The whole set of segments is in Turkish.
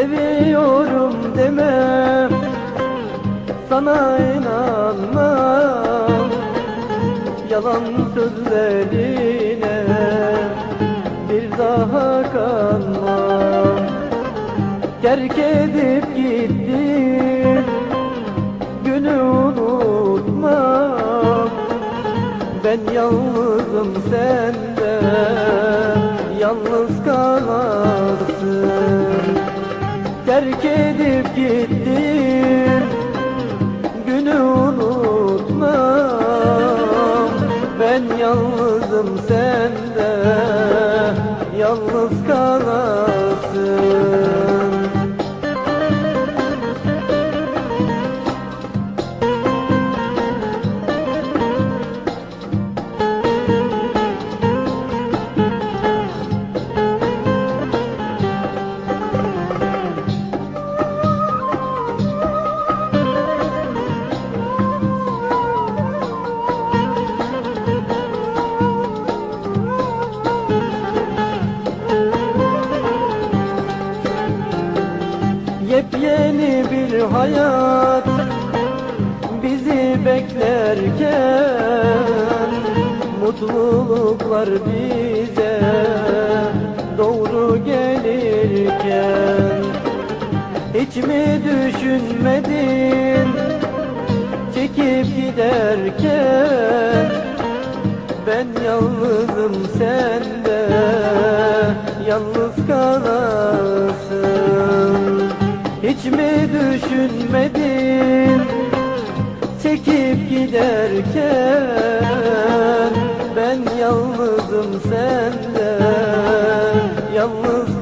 seviyorum demem. Sana inanmam. Yalan sözlerine bir daha kanmam. Terk edip gittim günü unutmam. Ben yalnızım senden yalnız kal Terk edip gittin Yepyeni bir hayat bizi beklerken Mutluluklar bize doğru gelirken. Hiç mi düşünmedin çekip giderken? Ben yalnızım sende yalnız kalasın Hiç mi düşünmedin. Çekip giderken Ben yalnızım sende yalnız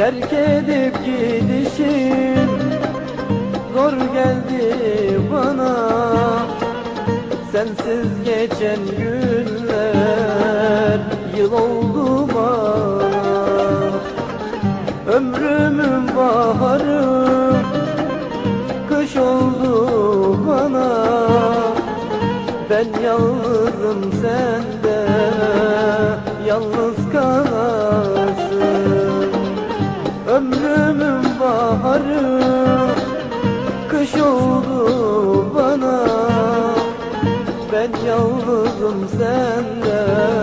Terk edip gidişin zor geldi bana. Sensiz geçen günler yıl oldu bana. Ömrümün baharı kış oldu bana. Ben yalnızım sende Ben yalnızım sende yalnız